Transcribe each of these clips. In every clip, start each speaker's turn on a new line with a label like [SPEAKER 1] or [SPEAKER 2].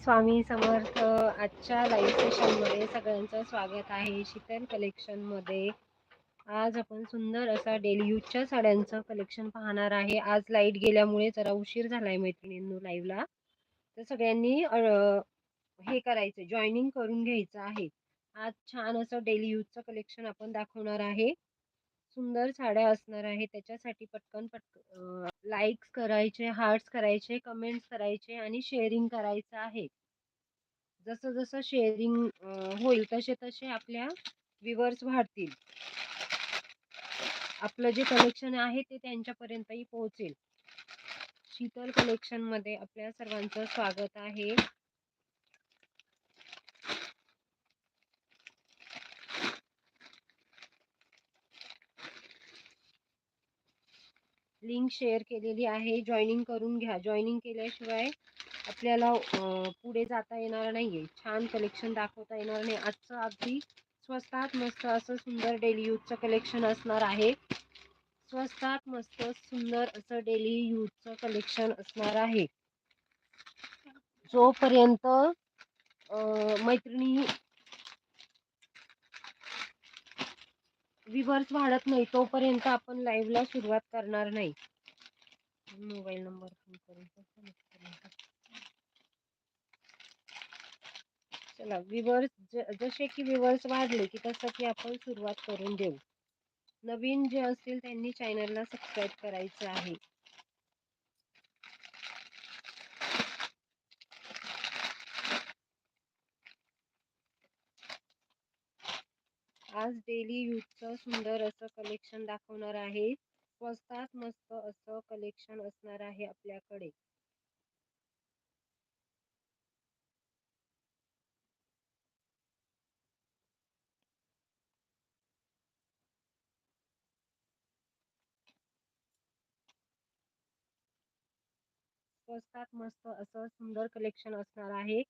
[SPEAKER 1] स्वामी समर्थ आजच्या लाईव्ह सेशनमध्ये सगळ्यांचं स्वागत आहे शीतल कलेक्शनमध्ये आज आपण सुंदर असा डेली यूजच्या साड्यांचं कलेक्शन पाहणार आहे. आज लाइट गेल्यामुळे जरा उशीर झाला आहे मैत्रिणींनो लाईव्हला तर सगळ्यांनी हे करायचं जॉईनिंग करून घ्यायचं आहे. आज छान असं डेली यूजचं कलेक्शन आपण दाखवणार आहे. सुंदर साड्या असणार आहे. त्याच्यासाठी पटकन पटकन लाईक्स करायचे हार्ट्स करायचे कमेंट्स करायचे आणि शेअरिंग करायचं आहे. जसं जसं शेअरिंग होईल तसे तसे आपल्या व्ह्युअर्स वाढतील. आपलं जे कलेक्शन आहे ते त्यांच्यापर्यंतही पोहोचेल. शीतल कलेक्शनमध्ये आपल्या सर्वांचं स्वागत आहे. लिंक शेअर केलेली आहे. जॉईनिंग करून घ्या. जॉईनिंग केल्याशिवाय आपल्याला पुढे जाता येणार नाहीये. छान कलेक्शन दाखवता येणार नाही. आजचं अगदी स्वस्तात मस्त असं सुंदर डेली यूजचं कलेक्शन असणार आहे. स्वस्तात मस्त सुंदर असं डेली यूजचं कलेक्शन असणार आहे. जोपर्यंत मैत्रिणी विवर्स वाढत नाही तोपर्यंत आपण लाईव्हला सुरुवात करणार नाही. मोबाईल नंबर फोन करून कसं नसतं. चला विवर्स जसे की विवर्स वाढले की तसं की आपण सुरुवात करून देऊ. नवीन जे असतील त्यांनी चॅनलला सबस्क्राईब करायचं आहे. आज डेली यूजचं सुंदर असं कलेक्शन दाखवणार आहे. स्वस्तात मस्त असं कलेक्शन असणार आहे आपल्याकडे. स्वस्तात मस्त असं सुंदर कलेक्शन असणार आहे.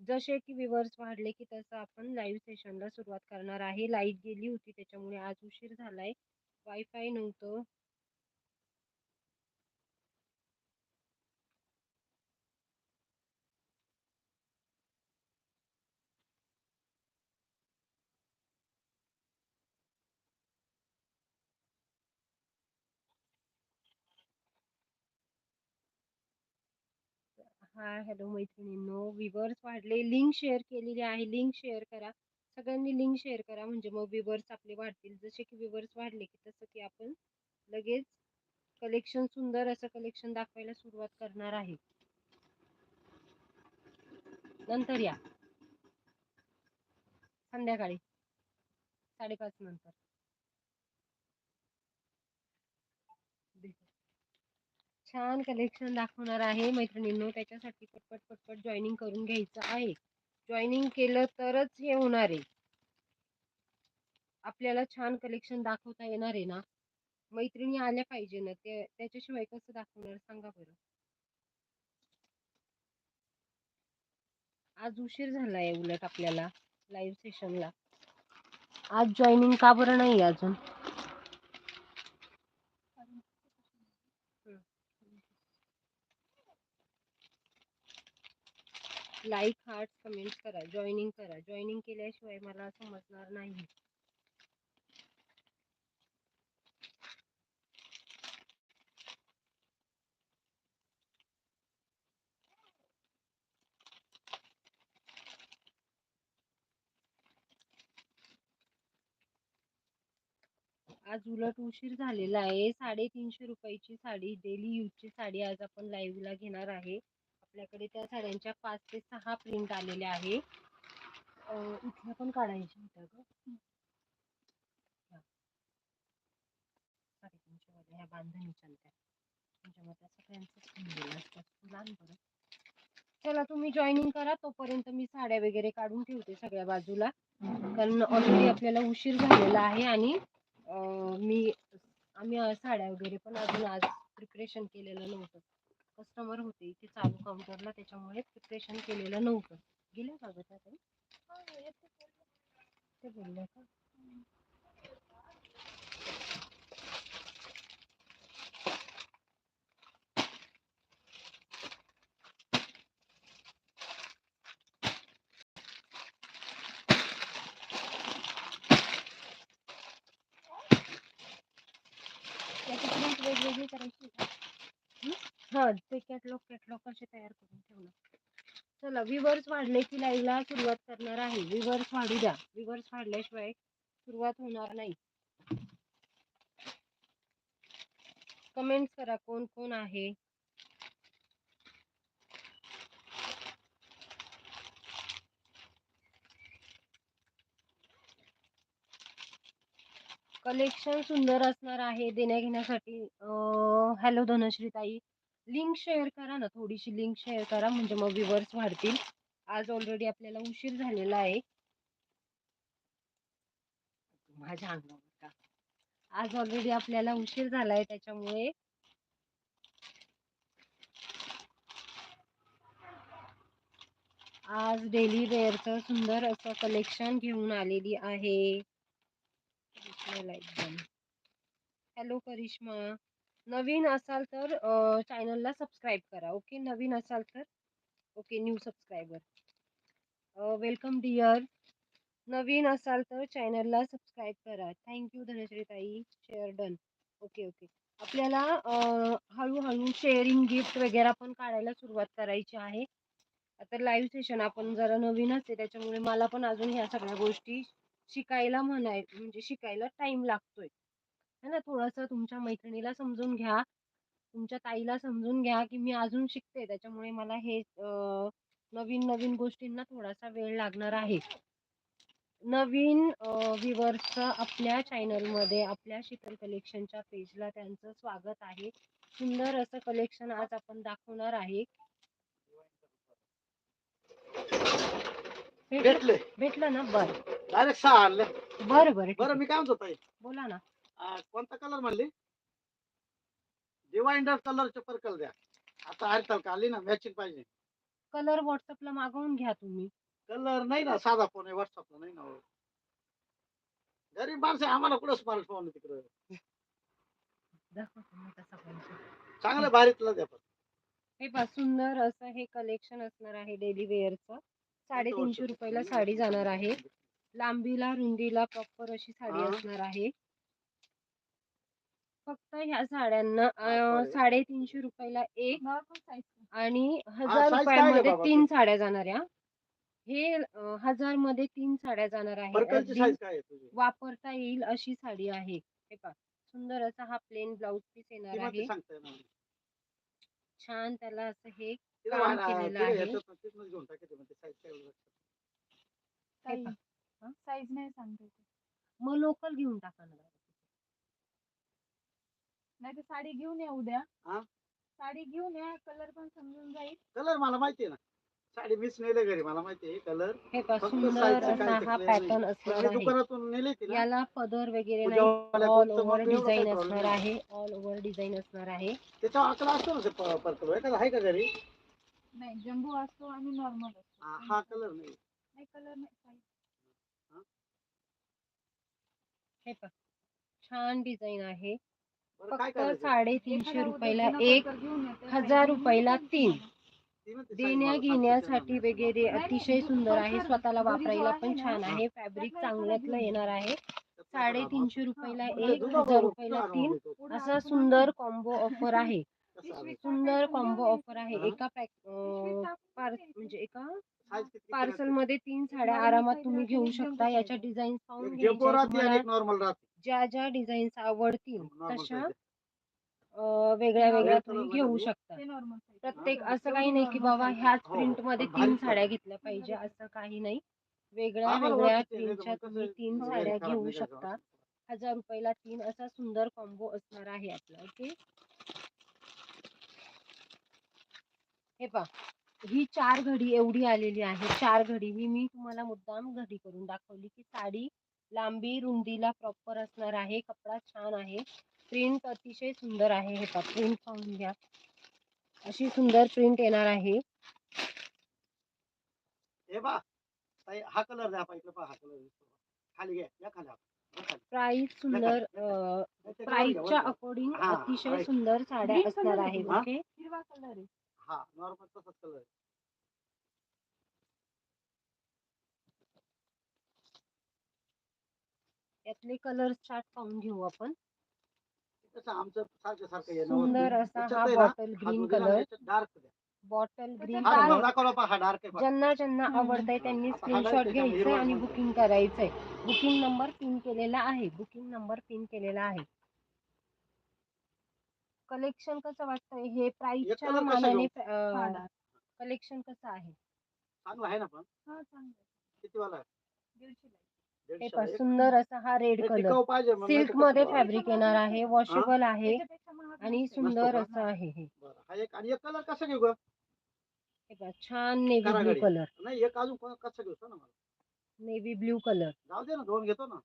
[SPEAKER 1] जसे की विवर्स वाढले की तसं आपण लाईव्ह सेशनला सुरुवात करणार आहे. लाइट गेली होती त्याच्यामुळे आज उशीर झालाय. वायफाय नव्हतं. हा हॅलो मैत्रिणींनो विवर्स वाढले लिंक शेअर केलेली आहे लिंक शेअर करा. सगळ्यांनी लिंक शेअर करा म्हणजे मग विवर्स आपले वाढतील. जसे की विवर्स वाढले की तसं की आपण लगेच कलेक्शन सुंदर असं कलेक्शन दाखवायला सुरुवात करणार आहे. नंतर या. संध्याकाळी. साडेपाच नंतर. छान कलेक्शन दाखवणार आहे. मैत्रिणींनो त्याच्यासाठी पटपट पटपट जॉईनिंग करून घ्यायचं आहे. जॉईनिंग केलं तरच हे होणार आहे. आपल्याला छान कलेक्शन दाखवता येणार आहे ना? मैत्रिणी आल्या पाहिजे ना? ते त्याच्याशिवाय कसं दाखवणार? सांगा बरं. आज उशीर झालाय उलट आपल्याला लाईव्ह सेशनला आज जॉईनिंग का बरं नाही अजून? लाईक हार्ट कमेंट करा जॉईनिंग करा. जॉईनिंग केल्याशिवाय मला समजणार नाही. आज उलट उशीर झालेला आहे. साडेतीनशे रुपयाची साडी डेली यूजची साडी आज आपण लाईव्हला घेणार आहे. आपल्याकडे त्या साड्यांच्या पाच ते सहा प्रिंट आलेल्या आहे. इथल्या पण काढायच्या होत्या ग. ह्या. साडेतीनशे ह्या बांधणीच्या त्या त्या सगळ्यांचंच घेऊन लहान बरं. चला तुम्ही जॉईनिंग करा. तोपर्यंत मी साड्या वगैरे काढून ठेवते सगळ्या बाजूला. कारण ऑलरेडी आपल्याला उशीर झालेला आहे आणि मी आम्ही साड्या वगैरे पण अजून आज प्रिपरेशन केलेलं नव्हतं. कस्टमर होते इथे चालू काउंटरला त्याच्यामुळे प्रिपरेशन केलेलं नव्हतं. गेल्या का गं त्या? ते बोलल्या का
[SPEAKER 2] करायची आहे का?
[SPEAKER 1] कॅटलॉग कॅटलॉग कसे तयार करून ठेवणार चला विवर्स वाढले की लाईव्हला सुरुवात करणार आहे. विवर्स वाढू द्या. विवर्स वाढल्याशिवाय सुरुवात होणार नाही. कमेंट्स करा कोण कोण आहे. कलेक्शन सुंदर असणार आहे देण्या घेण्यासाठी हॅलो धनश्री ताई लिंक शेअर करा ना थोडीशी लिंक शेअर करा म्हणजे मग विवर्स वाढतील. आज ऑलरेडी आपल्याला उशीर झालेला आहे. माझ्या अंगावर का? आज ऑलरेडी आपल्याला उशीर झालाय त्याच्यामुळे. आज डेली वेअरचं सुंदर असं कलेक्शन घेऊन आलेली आहे. हॅलो करिश्मा. नवीन असाल तर चॅनलला सबस्क्राईब करा ओके? नवीन असाल तर okay new subscriber. Welcome dear. नवीन असाल तर चॅनलला सबस्क्राईब करा. थँक्यू धनश्री ताई शेअर डन. Okay okay. आपल्याला हळूहळू शेअरिंग गिफ्ट वगैरे पण काढायला सुरुवात करायची आहे. आता लाईव्ह सेशन आपण जरा नवीनच आहे त्याच्यामुळे मला पण अजून ह्या सगळ्या गोष्टी शिकायला म्हणाय म्हणजे शिकायला टाइम लागतोय. है ना थोडंसं तुमच्या मैत्रिणीला समजून घ्या. तुमच्या ताईला समजून घ्या की मी अजून शिकते. त्याच्यामुळे मला हे अं, नवीन नवीन गोष्टींना थोडासा वेळ लागणार आहे. नवीन व्ह्युअर्स आपल्या चॅनलमध्ये आपल्या शीतल कलेक्शनच्या पेजला त्यांचं स्वागत आहे. सुंदर असं कलेक्शन आज आपण दाखवणार आहे. भेटलं
[SPEAKER 3] भेटले
[SPEAKER 1] भेटलं ना? बरं.
[SPEAKER 3] डायरेक्ट
[SPEAKER 1] बरं बरं ठीक
[SPEAKER 3] बरं
[SPEAKER 1] आहे.
[SPEAKER 3] मी काय म्हणतो ताई?
[SPEAKER 1] बोला ना.
[SPEAKER 3] कोणता कलर म्हणली? डिवाइंडर कलरचे पर्कल द्या. आता हरताल का आली ना? मॅचिंग पाहिजे.
[SPEAKER 1] कलर व्हॉट्सअपला मागवून घ्या तुम्ही.
[SPEAKER 3] कलर नाही ना साधा फोन आहे व्हॉट्सअपला नाही ना हो. गरीब माणसं आहे, आम्हाला कुठं स्मार्टफोन तिकडं?
[SPEAKER 1] दाखवा तुम्ही कसा पाहिजे
[SPEAKER 3] चांगलं भारीतलं द्या पण.
[SPEAKER 1] हे पहा सुंदर असं हे कलेक्शन असणार आहे डेली वेअरचं साडेतीनशे रुपयाला साडी जाणार आहे. लांबीला रुंदीला प्रॉपर अशी साडी
[SPEAKER 3] हा.
[SPEAKER 1] असणार आहे. फक्त ह्या साड्यांना अं,
[SPEAKER 3] बरं.
[SPEAKER 1] साडेतीनशे रुपयाला एक. आणि हजार
[SPEAKER 3] size काय आहे
[SPEAKER 1] रुपयामध्ये
[SPEAKER 3] बाबा
[SPEAKER 1] तीन साड्या जाणार आहे हा. हे अं, हजारमध्ये तीन साड्या जाणार आहे
[SPEAKER 3] पर्कलची
[SPEAKER 1] अगदी
[SPEAKER 3] साईज काय आहे तुझी
[SPEAKER 1] वापरता येईल अशी साडी आहे हे पहा सुंदर असा हा प्लेन ब्लाउज पीस येणार
[SPEAKER 3] किंमत
[SPEAKER 1] आहे
[SPEAKER 3] सांगता येणार नाही.
[SPEAKER 1] छान त्याला असं हे
[SPEAKER 3] तिला
[SPEAKER 1] काम केलेलं
[SPEAKER 3] तिला
[SPEAKER 1] आहे.
[SPEAKER 3] ह्याच्यात ना तिथनंच घेऊन टाकायचं म्हणजे साईज काय एवढं लक्षात नाही.
[SPEAKER 1] हे
[SPEAKER 2] Size.
[SPEAKER 1] पहा.
[SPEAKER 2] Size नाही सांगता येत.
[SPEAKER 1] मग लोकल घेऊन टाका ना
[SPEAKER 2] नाही तर साडी घेऊन या उद्या.
[SPEAKER 3] हा?
[SPEAKER 2] साडी घेऊन या कलर पण समजून जाईल.
[SPEAKER 3] कलर मला माहिती आहे ना. साडी मीच नेले घरी मला माहिती आहे कलर.
[SPEAKER 1] हे
[SPEAKER 3] फक्त
[SPEAKER 1] सुंदर असा
[SPEAKER 3] काय
[SPEAKER 1] हा. पॅटर्न असणार
[SPEAKER 3] मी
[SPEAKER 1] आहे.
[SPEAKER 3] दुकानातून नेली ती ना.
[SPEAKER 1] याला पदर वगैरे नाही.
[SPEAKER 3] पूजावाल्या
[SPEAKER 1] ऑल
[SPEAKER 3] कोणतं
[SPEAKER 1] ओव्हर
[SPEAKER 3] एवढं
[SPEAKER 1] डिझाईन
[SPEAKER 3] problem
[SPEAKER 1] असणार
[SPEAKER 3] नाही.
[SPEAKER 1] आहे. ऑल ओव्हर डिझाईन असणार आहे.
[SPEAKER 3] त्याच्यावर आकडा असतो ना ते प- पर्कल एखादा आहे का घरी?
[SPEAKER 2] नाही जम्बो असतो आणि नॉर्मल असतो.
[SPEAKER 3] हा हा कलर नाही.
[SPEAKER 2] नाही कलर नाही size.
[SPEAKER 1] हे? पहा. छान डिझाईन आहे. फक्त साडेतीनशे रुपयाला एक हजार रुपयाला तीन. देण्या घेण्यासाठी वगैरे अतिशय सुंदर आहे स्वतःला वापरायला पण छान आहे फॅब्रिक चांगल्यातलं येणार. आहे साडेतीनशे रुपयाला एक हजार रुपयाला तीन असा सुंदर. कॉम्बो ऑफर आहे? सुंदर कॉम्बो ऑफर आहे
[SPEAKER 3] हा?
[SPEAKER 1] एका पॅक
[SPEAKER 2] द्यायचं.
[SPEAKER 1] म्हणजे एका पार्सल? मध्ये तीन साड्या आरामात तुम्ही घेऊ शकता याच्या. डिझाईन पाहून ज्या ज्या डिझाईन्स आवडतील तशा वेगळ्या
[SPEAKER 2] हा,
[SPEAKER 1] वेगळ्या तुम्ही घेऊ
[SPEAKER 3] मध्ये
[SPEAKER 1] शकता. प्रत्येक
[SPEAKER 3] हा,
[SPEAKER 1] असं काही नाही की बाबा ह्याच
[SPEAKER 3] हो,
[SPEAKER 1] प्रिंटमध्ये
[SPEAKER 3] पण
[SPEAKER 1] तीन साड्या. घेतल्या पाहिजे असं काही नाही वेगळ्या वेगळ्या प्रिंटच्या तुम्ही तीन साड्या घेऊ. शकता हजार रुपयाला तीन असा सुंदर कॉम्बो असणार आहे आपला ओके हे पहा ही चार घडी एवढी आलेली आहे चार घडी ही मी तुम्हाला मुद्दाम घडी करून दाखवली की साडी लांबी रुंदीला प्रॉपर असणार आहे. कपडा छान आहे. प्रिंट अतिशय सुंदर आहे. हे पहा प्रिंट पाहून घ्या. अशी सुंदर प्रिंट येणार आहे.
[SPEAKER 3] हे बा ताई, हा कलर द्या पाहिजे पहा हा कलर खाली घ्या या खाली या खाली.
[SPEAKER 1] प्राइस सुंदर प्राइसच्या. अकॉर्डिंग अतिशय. सुंदर साड्या असणार आहेत
[SPEAKER 3] हा?
[SPEAKER 1] ओके
[SPEAKER 2] हिरवा कलर आहे.
[SPEAKER 3] हा नॉर्मल तसाच कलर
[SPEAKER 1] यातले कलर चार्ट पाहून घेऊ आपण
[SPEAKER 3] तसं आमचं सारखं सारखं येणं होत
[SPEAKER 1] सुंदर
[SPEAKER 3] नाही.
[SPEAKER 1] असा
[SPEAKER 3] याच्यात
[SPEAKER 1] हा
[SPEAKER 3] आहे ना,
[SPEAKER 1] बॉटल
[SPEAKER 3] हा
[SPEAKER 1] ग्रीन
[SPEAKER 3] जो दिला ना,
[SPEAKER 1] कलर
[SPEAKER 3] याच्यात dark द्या.
[SPEAKER 1] बॉटल ग्रीन
[SPEAKER 3] हा
[SPEAKER 1] कलर
[SPEAKER 3] ढग दाखवला पहा, हा डार्क आहे पहा.
[SPEAKER 1] ज्यांना ज्यांना
[SPEAKER 2] हम्म.
[SPEAKER 1] आवडतंय त्यांनी
[SPEAKER 3] आता हा
[SPEAKER 1] स्क्रीनशॉट
[SPEAKER 3] light त्याच्यामुळे
[SPEAKER 1] घ्यायचंय
[SPEAKER 3] हिरवा
[SPEAKER 1] आणि
[SPEAKER 3] म्हणतो.
[SPEAKER 1] बुकिंग करायचंय बुकिंग नंबर पिन केलेला आहे बुकिंग नंबर पिन केलेला आहे कलेक्शन कसं वाटतंय हे प्राइसच्या
[SPEAKER 3] color कसा
[SPEAKER 1] मानाने. कलेक्शन कसं आहे
[SPEAKER 3] चांगला आहे ना पण
[SPEAKER 2] हा, चांगलं आहे.
[SPEAKER 3] किती वाला आहे
[SPEAKER 2] दीडशेला आहे.
[SPEAKER 1] हे
[SPEAKER 3] दीडशेला
[SPEAKER 1] पहा
[SPEAKER 3] एक.
[SPEAKER 1] सुंदर असा हा रेड
[SPEAKER 3] हे
[SPEAKER 1] कलर
[SPEAKER 3] टिकाऊ पाहिजे मग नाही सिल्कमध्ये
[SPEAKER 1] फॅब्रिक येणार आहे वॉशेबल आहे
[SPEAKER 2] त्याच्यापेक्षा महाग
[SPEAKER 1] आणि
[SPEAKER 2] नसेल.
[SPEAKER 1] सुंदर? असं आहे हे
[SPEAKER 3] बरं. हा एक आणि एक कलर कसा घेऊ ग
[SPEAKER 1] हे पहा छान नेव्ही ब्लू
[SPEAKER 3] करागडी.
[SPEAKER 1] कलर
[SPEAKER 3] नाही एक अजून कोण- कसं घेऊ ना मला
[SPEAKER 1] नेव्ही ब्लू कलर
[SPEAKER 3] जाऊ दे ना दोन घेतो ना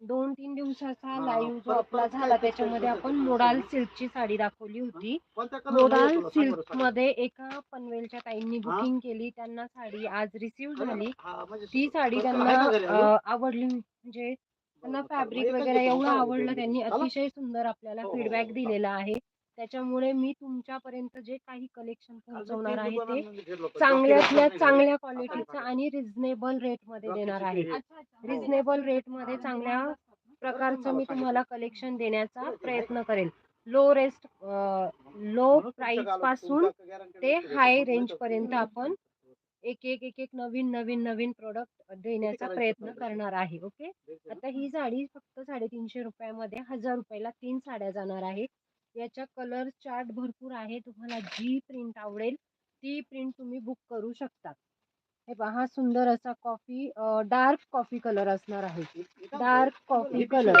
[SPEAKER 1] दोन तीन दिवसाचा
[SPEAKER 3] हा,
[SPEAKER 1] लाईव्ह जो आपला झाला त्याच्यामध्ये आपण मोडाल सिल्कची साडी दाखवली होती. मोडाल सिल्कमध्ये एका पनवेलच्या ताईंनी
[SPEAKER 3] हा?
[SPEAKER 1] बुकिंग केली त्यांना साडी आज रिसीव्ह झाली.
[SPEAKER 3] म्हणजे
[SPEAKER 1] ती साडी त्यांना आवडली म्हणजे त्यांना फॅब्रिक वगैरे एवढं आवडलं त्यांनी. अतिशय सुंदर आपल्याला
[SPEAKER 3] हो, हो,
[SPEAKER 1] फीडबॅक
[SPEAKER 3] हो.
[SPEAKER 1] दिलेला आहे. त्याच्यामुळे मी तुमच्यापर्यंत जे काही कलेक्शन पोहोचवणार आहे ते चांगल्यातल्या चांगल्या क्वालिटीचं आणि रिझनेबल रेटमध्ये देणार आहे. रिझनेबल रेटमध्ये
[SPEAKER 2] हा,
[SPEAKER 1] चांगल्या. प्रकारचं मी तुम्हाला कलेक्शन देण्याचा प्रयत्न करेल. लो रेस्ट लो प्राइसपासून ते हाय रेंज पर्यंत आपण एक एक एक एक नवीन नवीन नवीन प्रोडक्ट देण्याचा प्रयत्न? करणार आहे. ओके आता ही साडी फक्त साडेतीनशे रुपयामध्ये हजार रुपयाला तीन साड्या जाणार आहे याच्या कलर चार्ट भरपूर आहे तुम्हाला जी प्रिंट आवडेल ती प्रिंट तुम्ही बुक करू शकता. हे पहा सुंदर असा कॉफी डार्क कॉफी कलर असणार आहे डार्क कॉफी कलर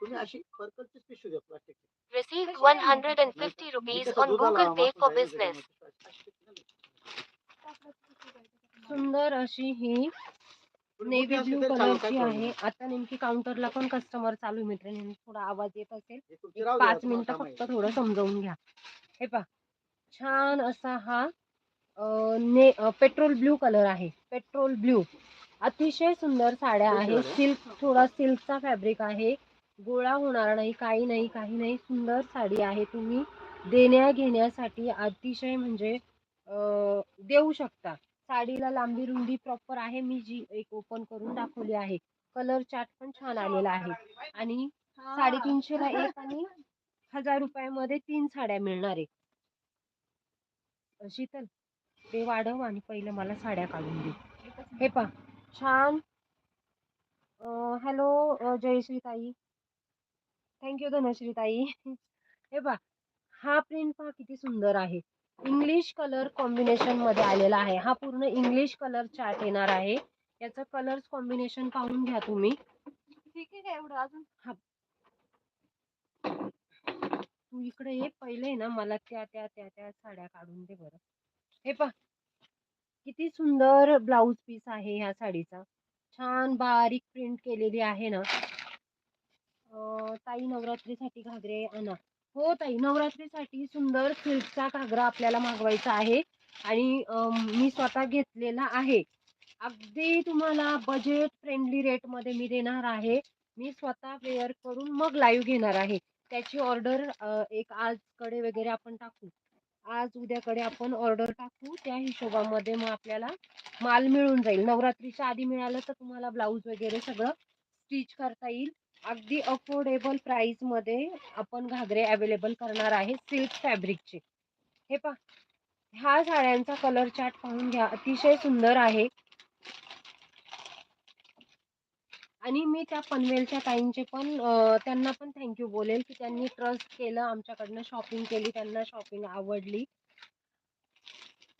[SPEAKER 3] तुम्ही अशी पर्पलचीच पिशवी द्या plastic
[SPEAKER 4] Received 150 rupees on Google Pay for business.
[SPEAKER 1] सुंदर अशी ही नेव्ही ब्लू कलरची आहे. आता नेमकी काउंटरला पण कस्टमर चालू आहे मित्रांनो थोडा आवाज येत असेल. पाच मिनिटं फक्त थोडं समजावून घ्या. हे पहा छान असा हा ने पेट्रोल ब्ल्यू कलर आहे. Petrol blue. अतिशय सुंदर साड्या आहे? सिल्क थोडा सिल्कचा फॅब्रिक आहे. गोळा होणार नाही काही नाही काही नाही. सुंदर साडी आहे तुम्ही. देण्या घेण्यासाठी अतिशय म्हणजे देऊ शकता. साडीला लांबी रुंदी प्रॉपर आहे मी जी एक ओपन करून दाखवली आहे. कलर चार्ट पण छान आलेला आहे. आणि. साडेतीनशे ला एक आणि हजार रुपयामध्ये तीन साड्या मिळणार आहे शीतल ते वाढव आणि पहिलं मला साड्या काढून दे. हे पा छान. हॅलो जयश्री ताई थँक्यू धनश्री ताई हे पा हा प्रिंट पहा किती सुंदर आहे. इंग्लिश कलर कॉम्बिनेशनमध्ये आलेला आहे. हा पूर्ण इंग्लिश कलर चार्ट येणार आहे. याचं कलर्स कॉम्बिनेशन पाहून घ्या तुम्ही.
[SPEAKER 2] ठीक आहे एवढं अजून?
[SPEAKER 1] तू इकडे ये. पहिले ना मला त्या त्या त्या त्या साड्या काढून दे बरं. हे पहा. किती सुंदर ब्लाऊज पीस आहे ह्या साडीचा. छान बारीक प्रिंट केलेली आहे ना. ताई नवरात्रीसाठी घागरे आणा. हो ताई नवरात्रीसाठी सुंदर सिल्कचा घागरा आपल्याला मागवायचा आहे आणि मी स्वतः घेतलेला आहे. अगदी तुम्हाला बजेट फ्रेंडली रेटमध्ये मी देणार आहे. मी स्वतः वेअर करून मग लाईव्ह घेणार आहे. त्याची ऑर्डर एक आजकडे वगैरे आपण टाकू. आज उद्याकडे आपण ऑर्डर टाकू. त्या हिशोबामध्ये मग आपल्याला माल मिळून जाईल. नवरात्रीच्या आधी मिळालं तर तुम्हाला ब्लाऊज वगैरे सगळं स्टिच करता येईल. अगदी अफोर्डेबल प्राईसमध्ये आपण घागरे अवेलेबल करणार आहे सिल्क फॅब्रिकचे हे पा ह्या साड्यांचा कलर चार्ट पाहून घ्या अतिशय सुंदर आहे. आणि मी त्या पनवेलच्या ताईंचे पण त्यांना पण थँक्यू बोलेल की त्यांनी ट्रस्ट केलं आमच्याकडनं शॉपिंग केली त्यांना शॉपिंग आवडली.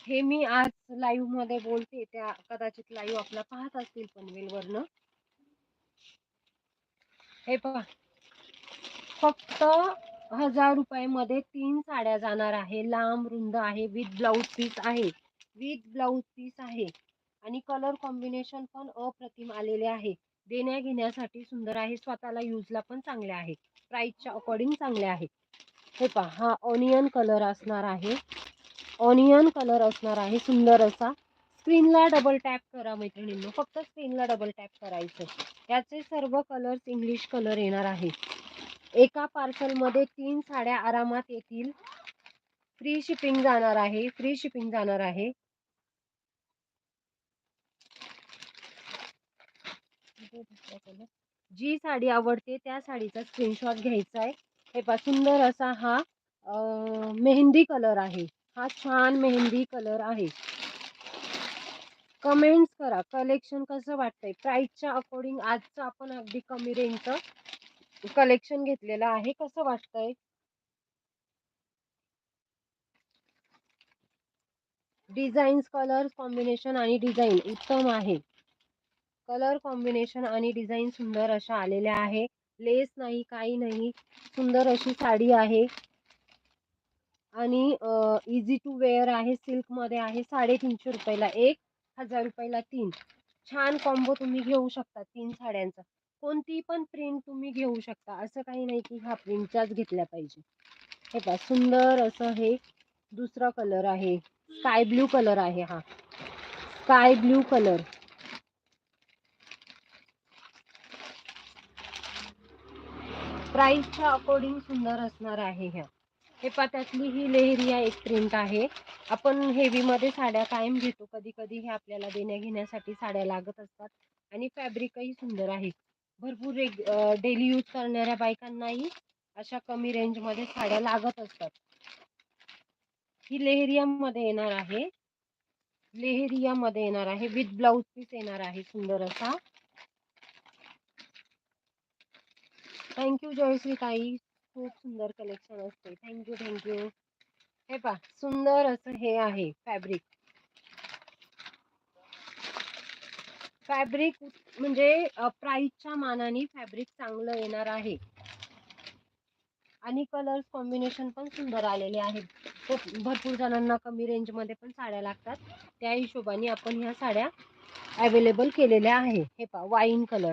[SPEAKER 1] हे मी आज लाईव्हमध्ये बोलते त्या कदाचित लाईव्ह आपला पाहत असतील पनवेलवरनं. हे पहा. फक्त हजार रुपयामध्ये तीन साड्या जाणार आहे. लांब रुंद आहे. विथ ब्लाऊज पीस आहे. विथ ब्लाऊज पीस आहे. आणि कलर कॉम्बिनेशन पण अप्रतिम आलेले आहे. देण्या घेण्यासाठी सुंदर आहे. स्वतःला यूजला पण चांगले आहे. प्राईसच्या अकॉर्डिंग चांगले आहे. हे पहा. हा ऑनियन कलर असणार आहे. ऑनियन कलर असणार आहे. सुंदर असा. स्क्रीनला डबल टॅप करा मैत्रिणींनो. फक्त स्क्रीनला डबल टॅप करायचं याचे सर्व कलर्स इंग्लिश कलर येणार आहे एका पार्सलमध्ये तीन साड्या आरामात येतील. फ्री शिपिंग जाणार आहे. फ्री शिपिंग जाणार आहे. जी साडी आवडते त्या साडीचा स्क्रीनशॉट घ्यायचा आहे. हे पहा सुंदर असा हा मेहंदी कलर आहे. हा छान मेहंदी कलर आहे. कमेंट्स करा. कलेक्शन कसं वाटतंय? प्राईसच्या अकॉर्डिंग आजचं आपण अगदी कमी रेंजचं कलेक्शन घेतलेलं आहे. कसं वाटतंय? डिझाईन्स कलर कॉम्बिनेशन आणि डिझाईन उत्तम आहे. कलर कॉम्बिनेशन आणि डिझाईन सुंदर अशा आलेल्या आहे. लेस नाही काही नाही. सुंदर अशी साडी आहे. आणि इझी टू वेअर आहे. सिल्कमध्ये आहे. साडेतीनशे रुपयाला एक. हजार रुपयाला तीन. छान कॉम्बो तुम्ही घेऊ शकता तीन साड्यांचा. कोणती पण प्रिंट तुम्ही घेऊ शकता. असं काही नाही की ह्या प्रिंटच्याच घेतल्या पाहिजे. हे पहा सुंदर असं हे दुसरा कलर आहे. स्काय ब्ल्यू कलर आहे हा. स्काय ब्ल्यू कलर प्राईसच्या अकॉर्डिंग सुंदर असणार आहे ह्या. हे पात्यातली ही लेहरिया एक प्रिंट आहे. आपण हेवीमध्ये साड्या कायम घेतो. कधी कधी हे आपल्याला देण्या घेण्यासाठी साड्या लागत असतात आणि फॅब्रिकही सुंदर आहे. भरपूर रेग डेली यूज करणाऱ्या बायकांनाही अशा कमी रेंजमध्ये साड्या लागत असतात. ही लेहरियामध्ये येणार आहे. लेहरियामध्ये येणार आहे. विथ ब्लाऊज पीस येणार आहे सुंदर असा. थँक्यू जयश्री ताई खूप सुंदर कलेक्शन असते. थँक्यू थँक्यू हे पहा सुंदर असं हे आहे फॅब्रिक फॅब्रिक म्हणजे प्राईसच्या मानाने फॅब्रिक चांगलं येणार आहे. आणि कलर्स कॉम्बिनेशन पण सुंदर आलेले आहेत. खूप भरपूर जणांना कमी रेंजमध्ये पण साड्या लागतात. त्या हिशोबाने आपण ह्या साड्या अवेलेबल केलेल्या आहे. हे पहा वाईन कलर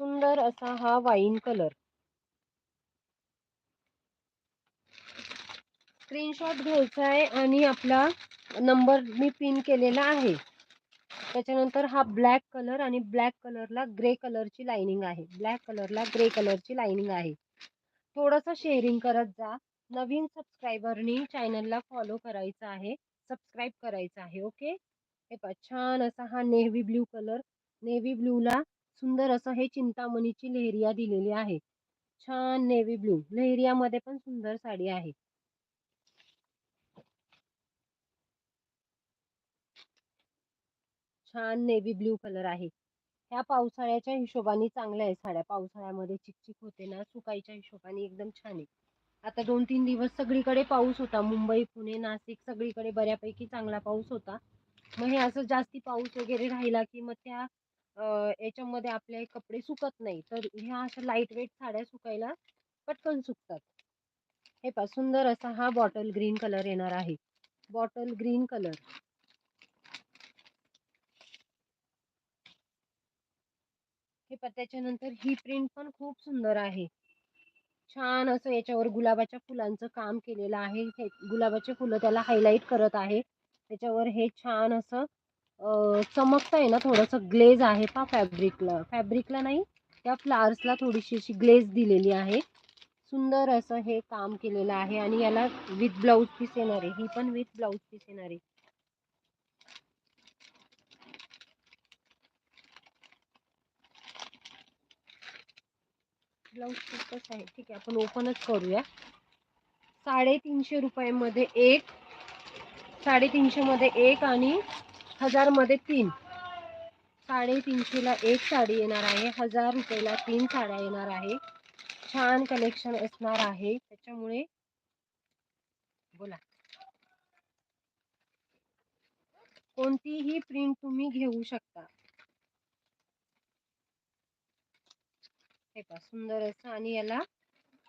[SPEAKER 1] सुंदर असा हा वाईन कलर स्क्रीनशॉट घ्यायचा आहे आणि आपला नंबर मी पिन केलेला आहे. त्याच्यानंतर हा ब्लॅक कलर आणि ब्लॅक कलरला ग्रे कलरची लाइनिंग आहे. ब्लॅक कलरला ग्रे कलरची लाइनिंग आहे. थोडंसं शेअरिंग करत जा. नवीन सबस्क्रायबरनी चॅनलला फॉलो करायचं आहे. सबस्क्राईब करायचं आहे ओके हे पहा छान असा हा नेव्ही ब्ल्यू कलर नेव्ही ब्ल्यूला सुंदर असं हे चिंतामणीची लेहरिया दिलेली आहे. छान नेव्ही ब्ल्यू लेहरियामध्ये पण सुंदर साडी आहे. छान नेव्ही ब्ल्यू कलर आहे. ह्या पावसाळ्याच्या हिशोबाने चांगल्या आहे साड्या. पावसाळ्यामध्ये चिकचिक होते ना सुकायच्या हिशोबाने एकदम छान आहे आता दोन तीन दिवस सगळीकडे पाऊस होता. मुंबई पुणे नाशिक सगळीकडे बऱ्यापैकी चांगला पाऊस होता. मग हे असं जास्ती पाऊस वगैरे राहिला की मग त्या याच्यामध्ये आपले कपडे सुकत नाही. तर ह्या अशा लाइट वेट साड्या सुकायला पटकन सुकतात. हे पा सुंदर असा हा बॉटल ग्रीन कलर येणार आहे. बॉटल ग्रीन कलर हे त्याच्यानंतर ही प्रिंट पण खूप सुंदर आहे. छान असं याच्यावर गुलाबाच्या फुलांचं काम केलेलं आहे. हे गुलाबाचे फुलं त्याला हायलाईट करत आहे. त्याच्यावर हे छान असं चमकत चमकतंय ना थोडंसं ग्लेज आहे पा फॅब्रिकला फॅब्रिकला नाही त्या फ्लावर्सला थोडीशी अशी ग्लेज दिलेली आहे. सुंदर असं हे काम केलेलं आहे आणि याला विथ ब्लाऊज पीस येणार आहे. ही पण विथ ब्लाऊज पीस येणार आहे. ब्लाऊज पीस आहे. ठीक आहे आपण ओपनच करूया. साडेतीनशे रुपयामध्ये एक साडेतीनशेमध्ये एक आणि हजारमध्ये तीन. साडेतीनशेला एक साडी येणार आहे हजार रुपयाला तीन साड्या येणार आहे. छान कलेक्शन असणार आहे. त्याच्यामुळे बोला. कोणतीही प्रिंट तुम्ही घेऊ शकता. हे पहा सुंदर असं आणि याला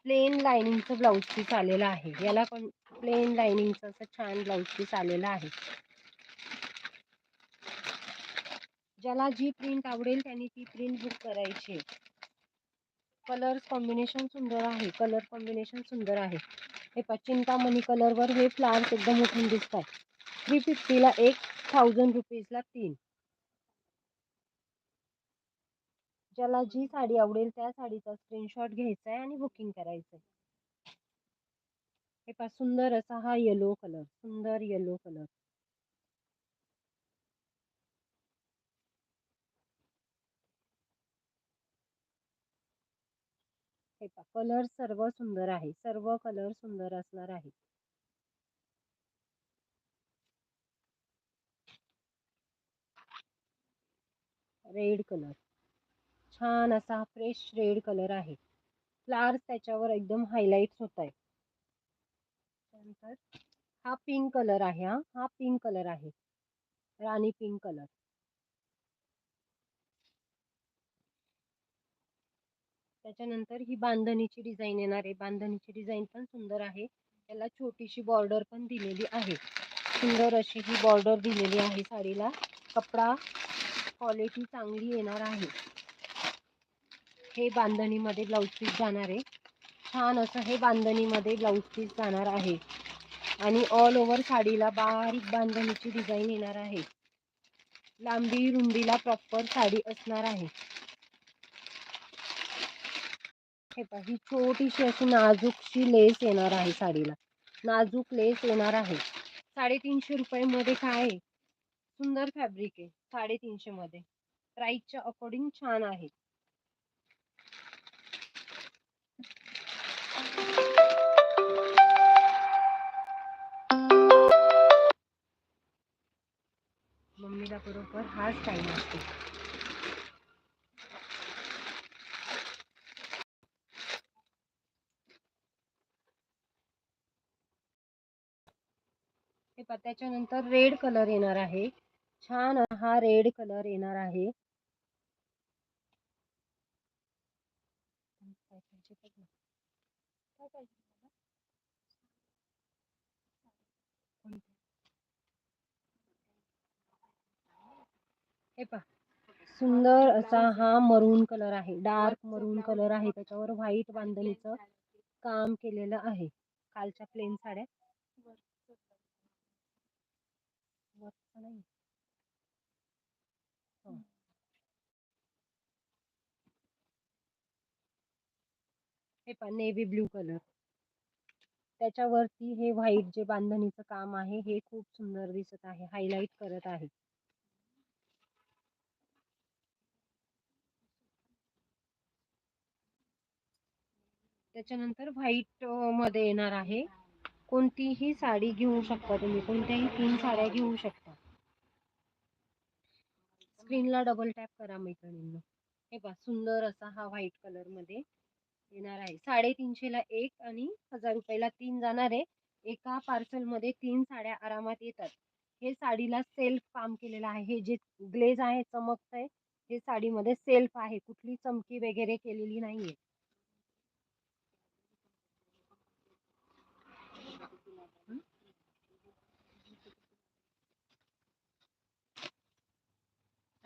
[SPEAKER 1] प्लेन लाइनिंगचं ब्लाऊज पीस आलेलं आहे. याला पण प्लेन लाइनिंगचं असं छान ब्लाऊज पीस आलेलं आहे. ज्याला जी प्रिंट आवडेल त्यांनी ती प्रिंट बुक करायची. कलर कॉम्बिनेशन सुंदर आहे. कलर कॉम्बिनेशन सुंदर आहे. हे पहा चिंतामणी कलरवर हे फ्लावर्स एकदम उठून दिसत आहे थ्री फिफ्टीला एक थाउजंड रुपीजला तीन. ज्याला जी साडी आवडेल त्या साडीचा स्क्रीनशॉट घ्यायचा आहे आणि बुकिंग करायचं आहे हे पहा सुंदर असा हा येलो कलर सुंदर येलो कलर हे पहा कलर सर्व सुंदर आहे सर्व कलर सुंदर असणार आहे. रेड कलर छान असा फ्रेश रेड कलर आहे. फ्लार्स त्याच्यावर एकदम हायलाईट्स होत आहे त्यानंतर हा पिंक कलर आहे हा. हा पिंक कलर आहे. राणी पिंक कलर त्याच्यानंतर ही बांधणीची डिझाईन येणार आहे. बांधणीची डिझाईन पण सुंदर आहे. त्याला छोटीशी बॉर्डर पण दिलेली आहे. सुंदर अशी ही बॉर्डर दिलेली आहे साडीला. कपडा क्वालिटी चांगली येणार आहे. हे बांधणीमध्ये ब्लाऊज पीस जाणार आहे. छान असं हे बांधणीमध्ये ब्लाऊज पीस जाणार आहे. आणि ऑल ओव्हर साडीला बारीक बांधणीची डिझाईन येणार आहे. लांबी रुंदीला प्रॉपर साडी असणार आहे. हे पहा ही छोटीशी अशी नाजूकशी लेस येणार आहे साडीला. नाजूक लेस येणार आहे. साडेतीनशे रुपयामध्ये काय? आहे सुंदर फॅब्रिक आहे साडेतीनशे मध्ये प्राईसच्या अकॉर्डिंग छान आहे. मम्मीला बरोबर हाच टाईम असतो. हे त्याच्यानंतर रेड कलर येणार आहे. छान हा रेड कलर येणार आहे काय पाहिजे बघ ना.
[SPEAKER 2] काय पाहिजे तुम्हाला?
[SPEAKER 1] कोणतं? हे पहा. सुंदर असा हा मरून कलर आहे. डार्क मरून कलर आहे. त्याच्यावर व्हाईट बांधणीचं काम केलेलं आहे. कालच्या प्लेन साड्या. हे. पहा नेव्ही ब्ल्यू कलर त्याच्यावरती हे व्हाईट जे बांधणीचं काम आहे हे खूप सुंदर दिसत आहे. हायलाइट करत आहे. त्याच्यानंतर व्हाईटमध्ये येणार आहे. कोणतीही साडी घेऊ शकता तुम्ही. कोणत्याही तीन साड्या घेऊ शकता. स्क्रीनला डबल टॅप करा मैत्रिणींना. हे पहा सुंदर असा हा व्हाईट कलरमध्ये येणार आहे. साडेतीनशे ला एक आणि हजार रुपयाला तीन जाणार आहे. एका पार्सलमध्ये तीन साड्या आरामात येतात. हे साडीला सेल्फ काम केलेलं आहे. हे जे ग्लेज आहे चमकतंय हे साडीमध्ये सेल्फ आहे. कुठली चमकी वगैरे केलेली नाहीये.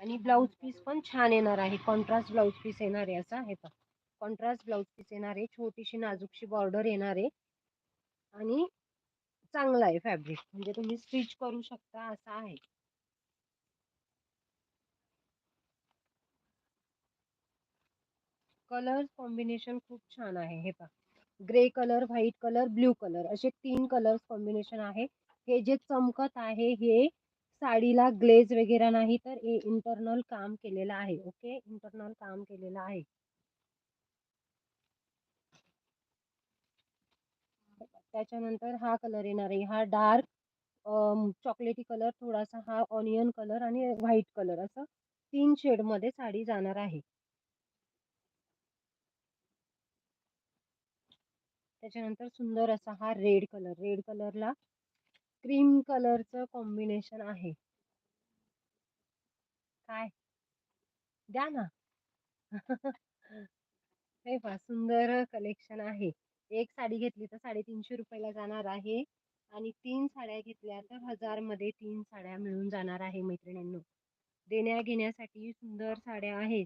[SPEAKER 1] आणि ब्लाऊज पीस पण छान येणार आहे. कॉन्ट्रास्ट ब्लाऊज पीस येणार आहे असा. हे पण कॉन्ट्रास्ट ब्लाऊज पीस येणार आहे. छोटीशी नाजूकशी बॉर्डर येणार आहे. आणि चांगला आहे फॅब्रिक म्हणजे तुम्ही स्टिच करू शकता असा आहे. कलर कॉम्बिनेशन खूप छान आहे. हे पहा. Grey colour white colour blue colour असे तीन कलर्स कॉम्बिनेशन आहे. हे जे चमकत आहे हे साडीला ग्लेज वगैरे नाही तर हे इंटरनल काम केलेलं आहे ओके इंटरनल काम केलेलं आहे. त्याच्यानंतर हा कलर येणार आहे हा डार्क चॉकलेटी कलर थोडासा हा ऑनियन कलर आणि व्हाईट कलर असं तीन शेडमध्ये साडी जाणार आहे. त्याच्यानंतर सुंदर असा हा रेड कलर रेड कलरला क्रीम कलरचं कॉम्बिनेशन आहे. काय? द्या ना. हे. पहा सुंदर कलेक्शन आहे. एक साडी घेतली तर साडेतीनशे रुपयाला जाणार आहे आणि तीन साड्या घेतल्या तर हजारमध्ये तीन साड्या मिळून जाणार आहे मैत्रिणींनो. देण्या घेण्यासाठी सुंदर साड्या आहेत.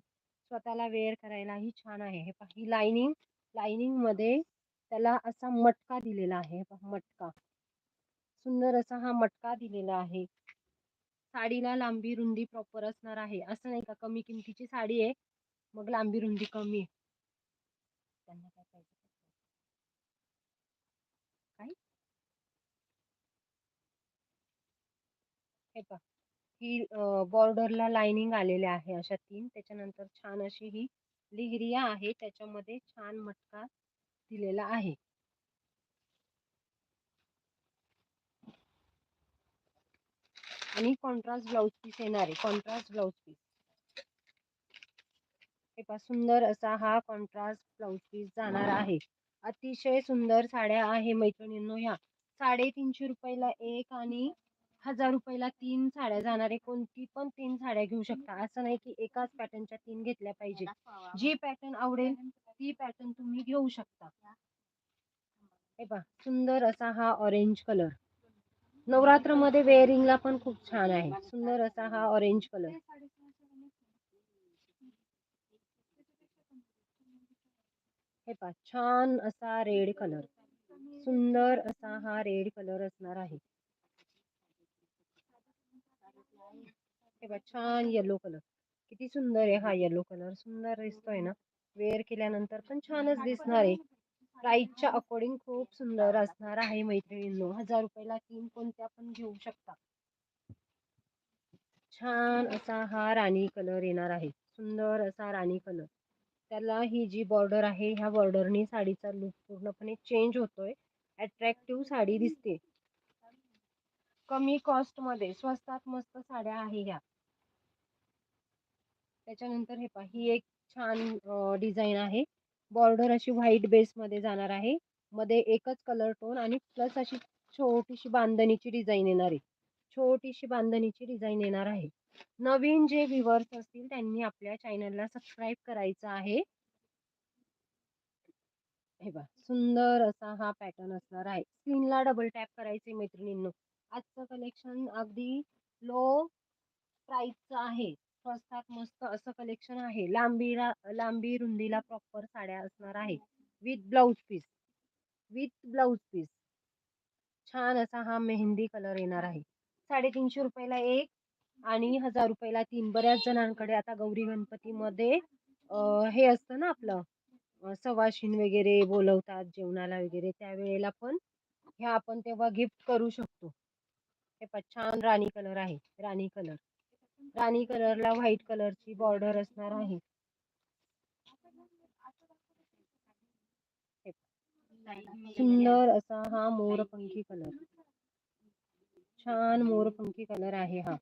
[SPEAKER 1] स्वतःला वेअर करायलाही छान आहे. हे पहा ही लाइनिंग लाइनिंगमध्ये त्याला असा मटका दिलेला आहे. मटका. सुंदर असा हा मटका दिलेला आहे. साडीला लांबी रुंदी प्रॉपर असणार आहे. असं नाही का कमी किमतीची साडी आहे मग लांबी रुंदी कमी आहे. त्यांना काय पाहिजे काय हे ही बॉर्डरला लाइनिंग आलेले आहे अशा तीन. त्याच्यानंतर छान अशी ही लिहिरिया आहे. त्याच्यामध्ये छान मटका दिलेला आहे. आणि कॉन्ट्रास्ट ब्लाऊज पीस येणार आहे. कॉन्ट्रास्ट ब्लाऊज पीस हे सुंदर असा हा कॉन्ट्रास्ट ब्लाऊज पीस जाणार आहे. अतिशय सुंदर साड्या आहे मैत्रिणींनो ह्या. साडेतीनशे रुपयाला एक आणि हजार रुपयाला तीन साड्या जाणार आहे. कोणती पण तीन साड्या घेऊ शकता. असं नाही की एकाच पॅटर्नच्या तीन घेतल्या पाहिजे. जी पॅटर्न आवडेल ती पॅटर्न तुम्ही घेऊ शकता. हे पहा सुंदर असा हा ऑरेंज कलर नवरात्रमध्ये वेअरिंगला पण खूप छान आहे. सुंदर असा हा ऑरेंज कलर हे पा छान असा रेड कलर सुंदर असा हा रेड कलर असणार आहे. हे पा छान येलो कलर किती सुंदर आहे हा येलो कलर सुंदर दिसतोय ना? वेअर केल्यानंतर पण छानच दिसणार आहे. प्राईजच्या अकॉर्डिंग खूप सुंदर असणार आहे मैत्रिणींनो. हजार रुपयाला तीन कोणत्या पण घेऊ शकता. छान असा हा राणी कलर येणार आहे. सुंदर असा राणी कलर. त्याला ही जी बॉर्डर आहे ह्या बॉर्डरनी साडीचा लुक पूर्णपणे चेंज होतोय. अट्रॅक्टिव्ह साडी दिसते. कमी कॉस्टमध्ये स्वस्तात मस्त साड्या आहे ह्या. त्याच्यानंतर हे पहा ही एक छान डिझाईन आहे. बॉर्डर अशी व्हाईट बेसमध्ये जाणार आहे. मध्ये एकच कलर टोन आणि प्लस अशी छोटीशी बांधणीची डिझाईन येणार आहे. छोटीशी बांधणीची डिझाईन येणार आहे. नवीन जे व्ह्युअर्स असतील त्यांनी आपल्या चॅनलला सबस्क्राईब करायचं आहे. हे बघा सुंदर असा हा पॅटर्न असणार आहे. स्क्रीनला डबल टॅप करायचे मैत्रिणींनो. आजचं कलेक्शन अगदी लो प्राईसचं आहे. स्वस्तात मस्त असं कलेक्शन आहे. लांबीला लांबी रुंदीला प्रॉपर साड्या असणार आहे. With blouse piece with blouse piece छान असा हा मेहंदी कलर येणार आहे. साडेतीनशे रुपयाला एक आणि हजार रुपयाला तीन. बऱ्याच जणांकडे आता गौरी गणपतीमध्ये हे असतं ना आपलं सवाशीन वगैरे बोलवतात जेवणाला वगैरे. त्यावेळेला पण ह्या आपण तेव्हा गिफ्ट करू शकतो. हे पण छान राणी कलर आहे. राणी कलर राणी कलरला व्हाईट कलरची बॉर्डर असणार आहे. सुंदर असा हा मोरपंखी कलर. छान मोरपंखी कलर आहे हा.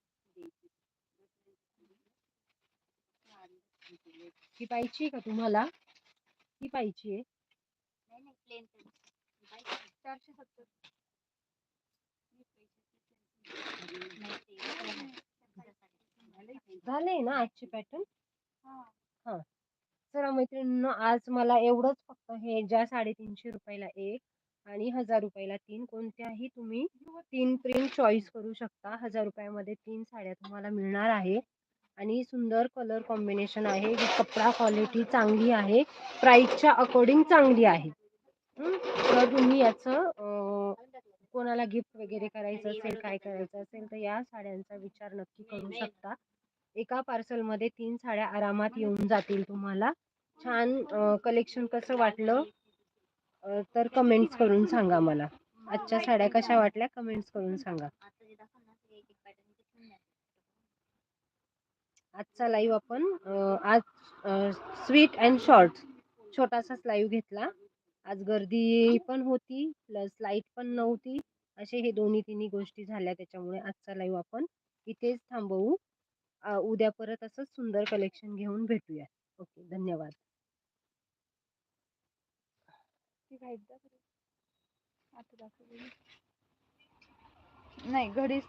[SPEAKER 1] ही पाहिजे का तुम्हाला? ही पाहिजे.
[SPEAKER 2] चारशे सत्तर
[SPEAKER 1] झाले ना आजचे पॅटर्न
[SPEAKER 2] हा.
[SPEAKER 1] चला मैत्रिणींनो आज मला एवढंच फक्त हे ज्या साडेतीनशे रुपयाला एक आणि हजार रुपयाला तीन कोणत्याही तुम्ही तीन प्रिंट चॉईस करू शकता. हजार रुपयामध्ये तीन साड्या तुम्हाला मिळणार आहे. आणि सुंदर कलर कॉम्बिनेशन आहे. कपडा क्वालिटी चांगली आहे. प्राईसच्या अकॉर्डिंग चांगली आहे? तर तुम्ही याचं कोणाला गिफ्ट वगैरे करायचं असेल काय करायचं असेल तर या साड्यांचा विचार नक्की करू शकता. एका पार्सलमध्ये तीन साड्या आरामात येऊन जातील तुम्हाला. छान कलेक्शन कसं वाटलं? तर कमेंट्स करून सांगा मला. आजच्या साड्या कशा वाटल्या? कमेंट्स करून सांगा. आजचा लाईव्ह आपण आज स्वीट अँड शॉर्ट छोटासाच लाईव्ह घेतला. आज गर्दी पण होती प्लस लाइट पण नव्हती. असे हे दोन्ही तिन्ही गोष्टी झाल्या त्याच्यामुळे आजचा लाईव्ह आपण इथेच थांबवू. उद्या परत असंच सुंदर कलेक्शन घेऊन भेटूया ओके धन्यवाद.
[SPEAKER 2] नाही घडीच